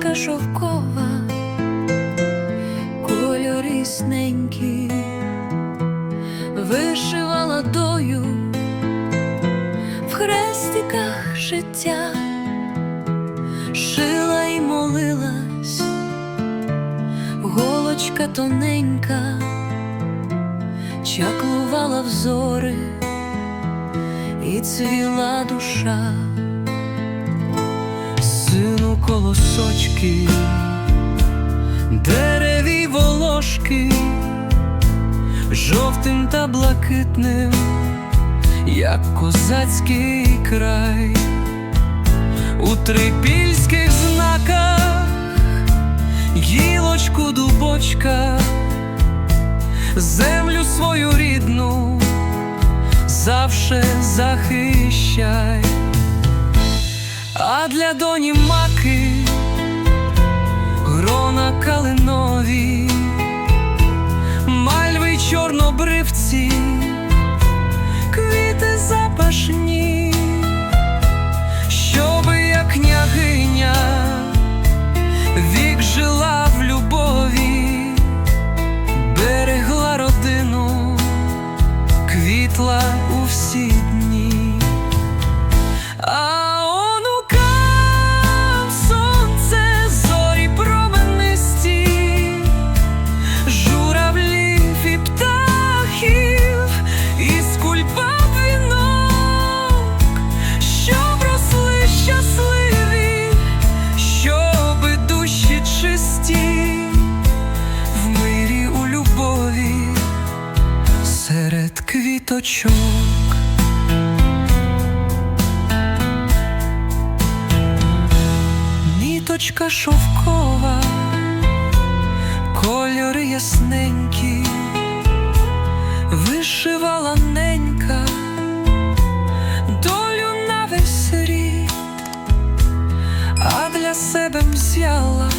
шовкова, кольори ясненькі, вишивала дою в хрестиках життя, шила і молилась, голочка тоненька, чаклувала взори і цвіла душа. Колосочки, дереві волошки, жовтим та блакитним, як козацький край, у трипільських знаках, гілочку дубочка, землю свою рідну завше захищай. А для доні маки грона калинові, мальви чорнобривці, квіти запашні, щоби як княгиня вік жила в любові, берегла родину, квітла у всі дні. Серед квіточок. Ніточка шовкова, кольори ясненькі, вишивала ненька, долю на весь а для себе взяла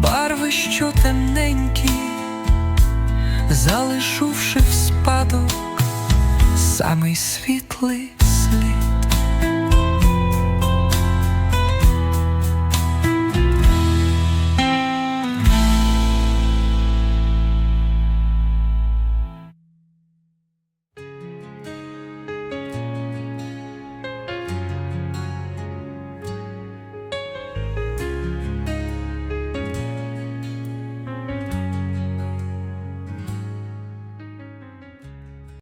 барви, що темненькі, залишивши в спадок самий світлий слід.